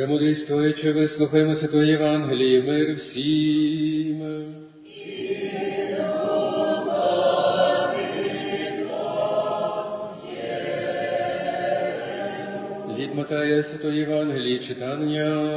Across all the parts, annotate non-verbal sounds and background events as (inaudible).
Премудрість вислухаймо Святої Євангелії, мир всім. Від Матея Святої Євангелії читання.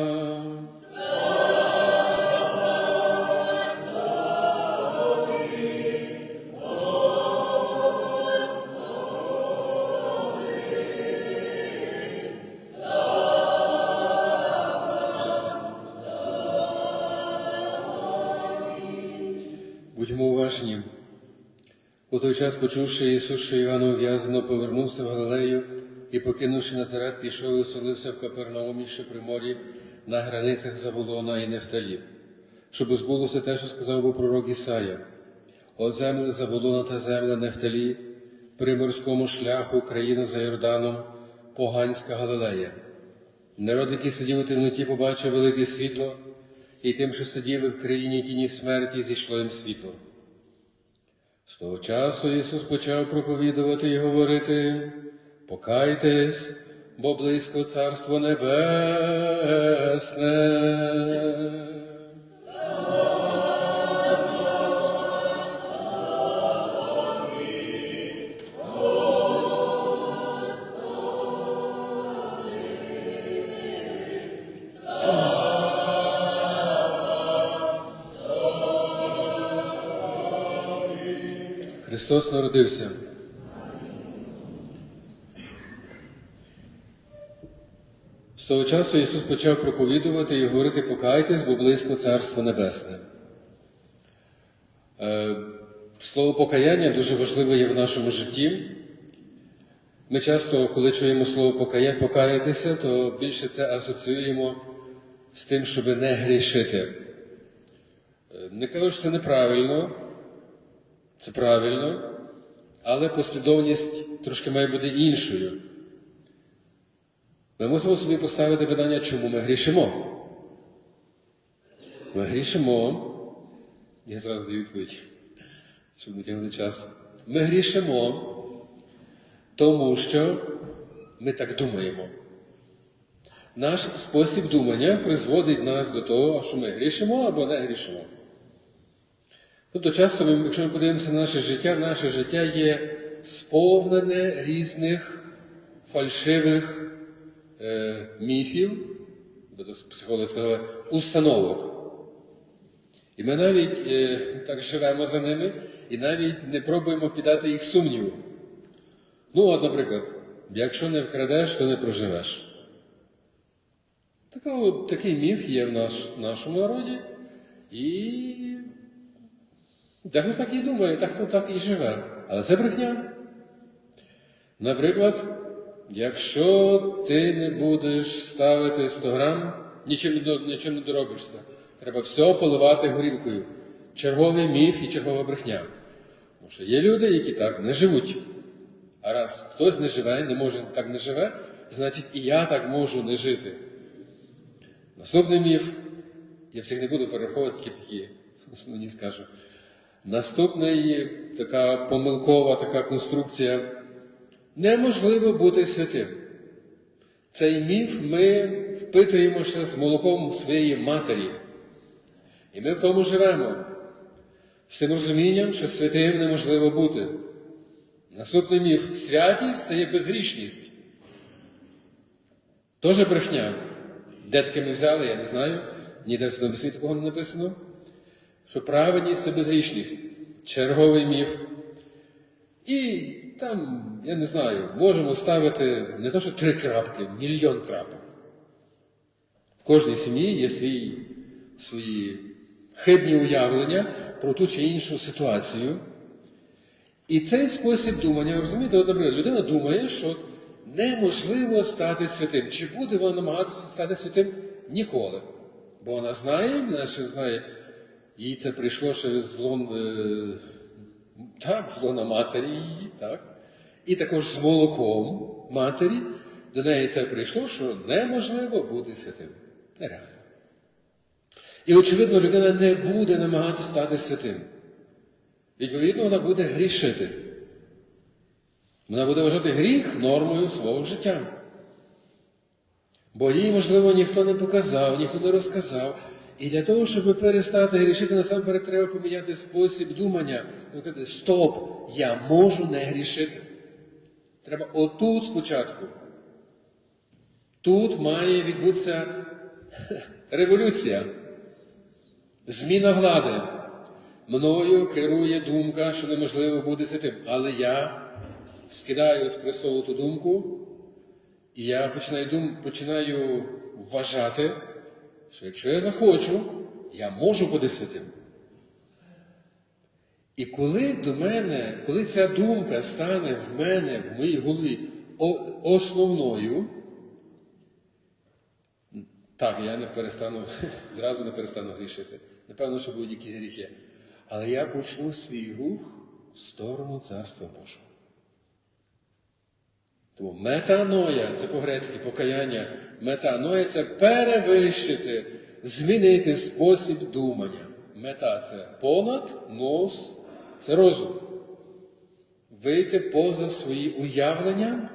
У той час, почувши Ісус, що Івану ув'язано, повернувся в Галилею і, покинувши Назарет, пішов і оселився в Капернаумі, що при морі, на границях Заволона і Нефталі, щоб збулося те, що сказав був пророк Ісая. О земле Заволона та земля Нефталі, при морському шляху, країна за Йорданом, поганська Галилея. Народ, який сидів у темноті, побачив велике світло, і тим, що сиділи в країні тіні смерті, зійшло їм світло. З того часу Ісус почав проповідувати і говорити: Покайтесь, бо близько Царство Небесне. Христос народився. З того часу Ісус почав проповідувати і говорити, покайтесь, бо близько Царство Небесне. Е, Слово покаяння дуже важливе є в нашому житті. Ми часто, коли чуємо слово покая... покаятися, то більше це асоціюємо з тим, щоб не грішити. Е, Не кажу, що це неправильно, це правильно, але послідовність трошки має бути іншою. Ми мусимо собі поставити питання, чому ми грішимо. Ми грішимо, я зразу даю відповідь, щоб не тягнути час. Ми грішимо, тому що ми так думаємо. Наш спосіб думання призводить нас до того, що ми грішимо або не грішимо. Тобто часто, ми, якщо ми подивимося на наше життя, наше життя є сповнене різних фальшивих е, міфів, психологи сказали, установок. І ми навіть е, так живемо за ними і навіть не пробуємо піддати їх сумніву. Ну, от, наприклад, якщо не вкрадеш, то не проживеш. Така, такий міф є в наш, нашому народі. І Дехто так і думає, дехто так і живе. Але це брехня. Наприклад, якщо ти не будеш ставити 100 грам, нічим, нічим не доробишся. Треба все поливати горілкою. Черговий міф і чергова брехня. Тому що є люди, які так не живуть. А раз хтось не живе, не може так не живе, значить і я так можу не жити. Наступний міф, я всіх не буду перераховувати, тільки такі (laughs) основні скажу. Наступна така помилкова така конструкція. Неможливо бути святим. Цей міф ми впитуємо ще з молоком своєї матері. І ми в тому живемо. З тим розумінням, що святим неможливо бути. Наступний міф святість це є безгрішність. Теж брехня. Де таке ми взяли, я не знаю. Ніде в світі такого не написано що праведність це безгрішність, черговий міф. І там, я не знаю, можемо ставити не то, що три крапки, мільйон крапок. В кожній сім'ї є свої, свої хибні уявлення про ту чи іншу ситуацію. І цей спосіб думання, розумієте, от, наприклад, людина думає, що неможливо стати святим. Чи буде вона намагатися стати святим? Ніколи. Бо вона знає, вона ще знає. Їй це прийшло через зло, е, так, зло на матері її, так. І також з молоком матері до неї це прийшло, що неможливо бути святим. Нереально. І, очевидно, людина не буде намагатися стати святим. Відповідно, вона буде грішити. Вона буде вважати гріх нормою свого життя. Бо їй, можливо, ніхто не показав, ніхто не розказав. І для того, щоб перестати грішити, насамперед треба поміняти спосіб думання. Треба сказати, Стоп, я можу не грішити. Треба отут спочатку. Тут має відбутися революція, зміна влади. Мною керує думка, що неможливо бути святим. Але я скидаю з престолу ту думку, і я починаю, дум, починаю вважати, що якщо я захочу, я можу святим. І коли до мене, коли ця думка стане в мене, в моїй голові основною, так, я не перестану, (laughs) зразу не перестану грішити. Напевно, що будуть якісь гріхи. Але я почну свій рух в сторону Царства Божого. Тому метаноя, це по-грецьки покаяння. Метаноя це перевищити, змінити спосіб думання. Мета це понад, нос це розум. Вийти поза свої уявлення,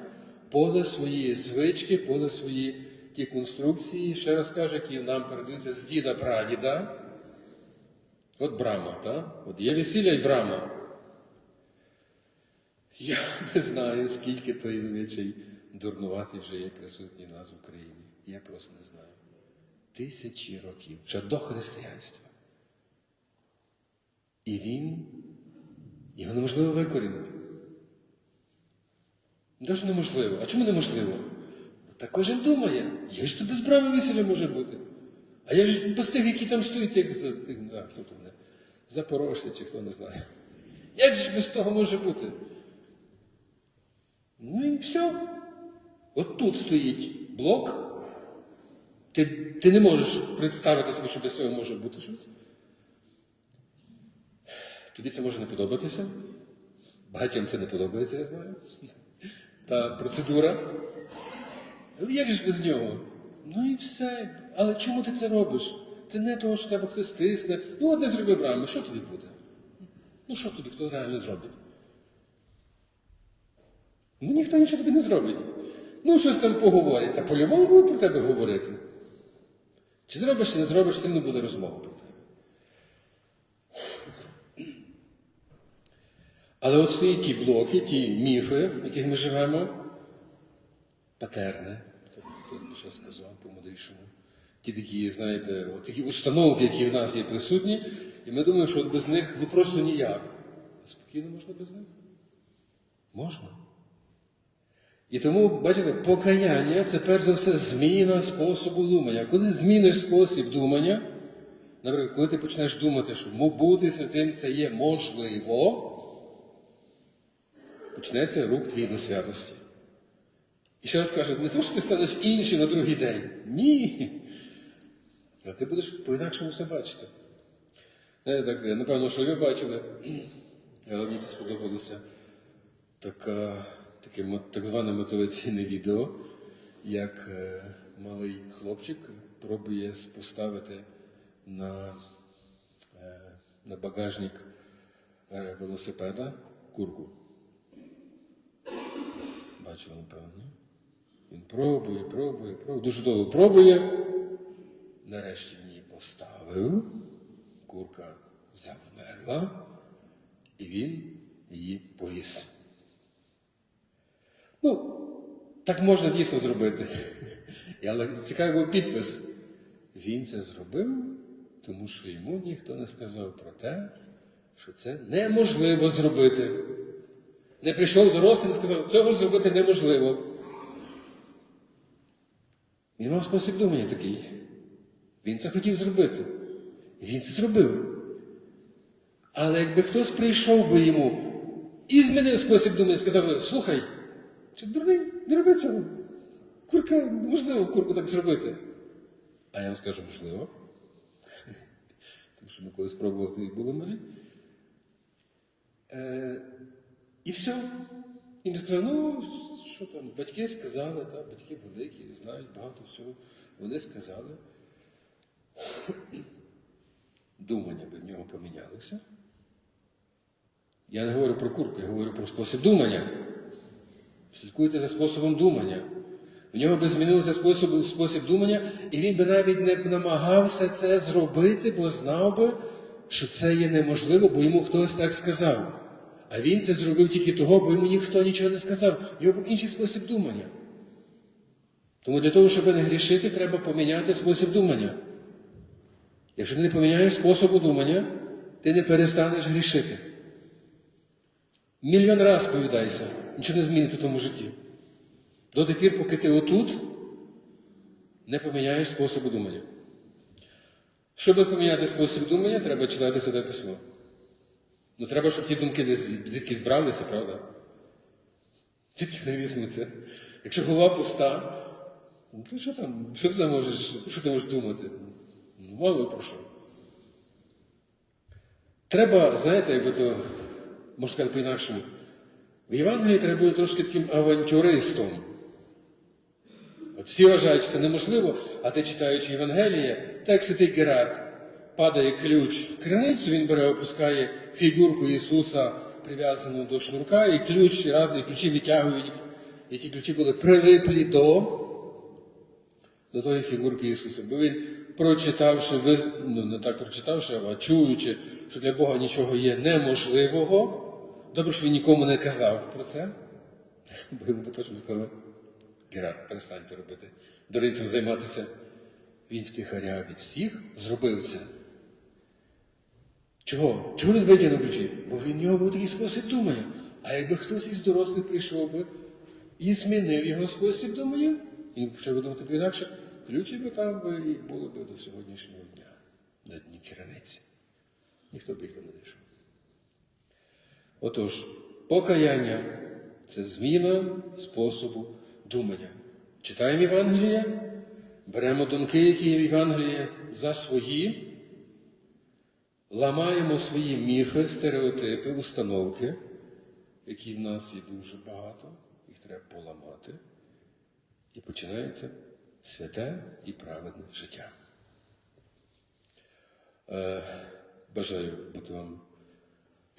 поза свої звички, поза свої ті конструкції, ще раз кажу, які нам передаються з діда прадіда. От брама, так? От є весілля і брама. Я не знаю, скільки той звичай дурнуватий вже є присутній в нас в Україні. Я просто не знаю. Тисячі років, ще до християнства. І він, його неможливо викорінити. Не що неможливо. А чому неможливо? Бо так кожен думає, як ж то без брами весілля може бути? А я ж без тих, які там стоять, тих, тих а, хто то вони? Запорожці чи хто не знає. Як ж без того може бути? Ну і все. От тут стоїть блок. Ти, ти не можеш представити собі, що без цього може бути щось. Тобі це може не подобатися. Багатьом це не подобається, я знаю. Та процедура. Але як ж без нього? Ну і все. Але чому ти це робиш? Це не того, що тебе хтось стисне. Ну, одне зроби брами, що тобі буде? Ну що тобі хто реально зробить? Ну ніхто нічого тобі не зробить. Ну, щось там поговорять, та по-любому будуть про тебе говорити. Чи зробиш, чи не зробиш, одно буде розмова про тебе. Але от стоять ті блоки, ті міфи, в яких ми живемо, патерне, так хто ще сказав по-мудрішому. Ті такі, знаєте, от такі установки, які в нас є присутні, і ми думаємо, що от без них ну просто ніяк. А Спокійно можна без них? Можна. І тому, бачите, покаяння це перш за все зміна способу думання. Коли зміниш спосіб думання, наприклад, коли ти почнеш думати, що бути святим це є можливо, почнеться рух твій до святості. І ще раз кажу, не тому, що ти станеш іншим на другий день. Ні. А ти будеш по-інакшому все бачити. Знаєте, так, напевно, що ви бачили, (clears throat) але мені це сподобалося така, таке так зване мотиваційне відео, як е, малий хлопчик пробує поставити на, е, на багажник е, велосипеда курку. Бачили, напевно. Він пробує, пробує, пробує, дуже довго пробує. Нарешті він її поставив, курка завмерла, і він її повіз. Ну, так можна дійсно зробити. Але цікавий був підпис. Він це зробив, тому що йому ніхто не сказав про те, що це неможливо зробити. Не прийшов дорослий і сказав, цього зробити неможливо. Він мав спосіб думання такий. Він це хотів зробити. Він це зробив. Але якби хтось прийшов би йому і змінив спосіб думання, сказав би, слухай, чи дурний, не роби цього. Курка, можливо, курку так зробити. А я вам скажу, можливо. Тому що ми коли спробували, і були малі. Е, і все. І він сказав, ну, що там, батьки сказали, та, батьки великі, знають багато всього. Вони сказали. Думання би в нього помінялися. Я не говорю про курку, я говорю про спосіб думання. Слідкуйте за способом думання. В нього би змінився спосіб, спосіб думання, і він би навіть не намагався це зробити, бо знав би, що це є неможливо, бо йому хтось так сказав. А він це зробив тільки того, бо йому ніхто нічого не сказав. В нього був інший спосіб думання. Тому для того, щоб не грішити, треба поміняти спосіб думання. Якщо ти не поміняєш способу думання, ти не перестанеш грішити. Мільйон раз повідайся, нічого не зміниться в тому житті. До тих пір, поки ти отут не поміняєш способу думання. Щоб поміняти спосіб думання, треба читати Святе Письмо. Ну треба, щоб ті думки десь звідки збралися, правда? Звідки не візьмуться. Якщо голова пуста, ну то що там, що ти там можеш, що ти можеш думати? Ну, мало про що. Треба, знаєте, якби то, можна сказати по-інакшому, в Євангелії треба бути трошки таким авантюристом. От всі вважають, що це неможливо, а ти читаючи Євангеліє, так святий Герард, падає ключ в криницю, він бере, опускає фігурку Ісуса, прив'язану до шнурка, і ключ раз, і ключі витягують, і ті ключі були прилиплі до, до тої фігурки Ісуса. Бо він, прочитавши, ну не так прочитавши, а чуючи, що для Бога нічого є неможливого, добре, що він нікому не казав про це, бо йому би точно сказали, Герард, перестаньте робити, дурницям займатися. Він втихаря від всіх зробив це. Чого? Чого він витягнув ключі? Бо в нього був такий спосіб думання. А якби хтось із дорослих прийшов би і змінив його спосіб думання, і почав би думати інакше, ключі би там і були б до сьогоднішнього дня, на дні кіраниці. Ніхто б їх не знайшов. Отож, покаяння це зміна способу думання. Читаємо Євангеліє, беремо думки, які є в Євангелії, за свої, ламаємо свої міфи, стереотипи, установки, які в нас є дуже багато, їх треба поламати. І починається святе і праведне життя. Е, бажаю бути вам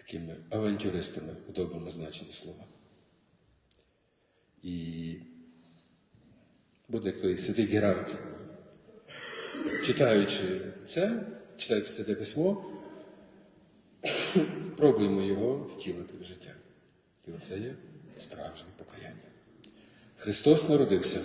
такими авантюристами в доброму значенні слова. І буде як той святий Герард, читаючи це, читаючи це письмо, (coughs) пробуємо його втілити в життя. І оце є справжнє покаяння. Христос народився.